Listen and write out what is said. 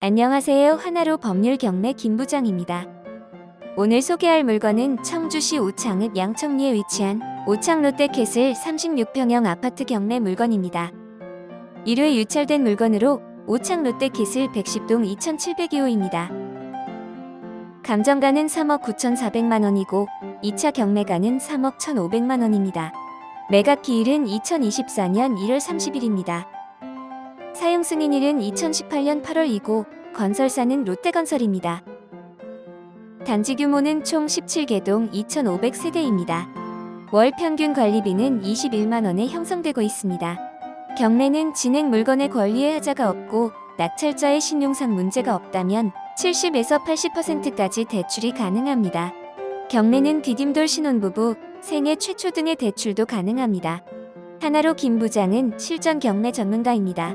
안녕하세요. 하나로 법률 경매 김부장입니다. 오늘 소개할 물건은 청주시 오창읍 양청리에 위치한 오창 롯데캐슬 36평형 아파트 경매 물건입니다. 1회 유찰된 물건으로 오창 롯데캐슬 110동 2702호입니다. 감정가는 3억 9,400만 원이고 2차 경매가는 3억 1,500만 원입니다. 매각 기일은 2024년 1월 30일입니다. 사용 승인일은 2018년 8월 이고 건설사는 롯데건설입니다. 단지 규모는 총 17개동 2,500세대입니다. 월 평균 관리비는 21만 원에 형성되고 있습니다. 경매는 진행 물건의 권리에 하자가 없고 낙찰자의 신용상 문제가 없다면 70에서 80%까지 대출이 가능합니다. 경매는 디딤돌 신혼부부, 생애 최초 등의 대출도 가능합니다. 하나로 김 부장은 실전 경매 전문가입니다.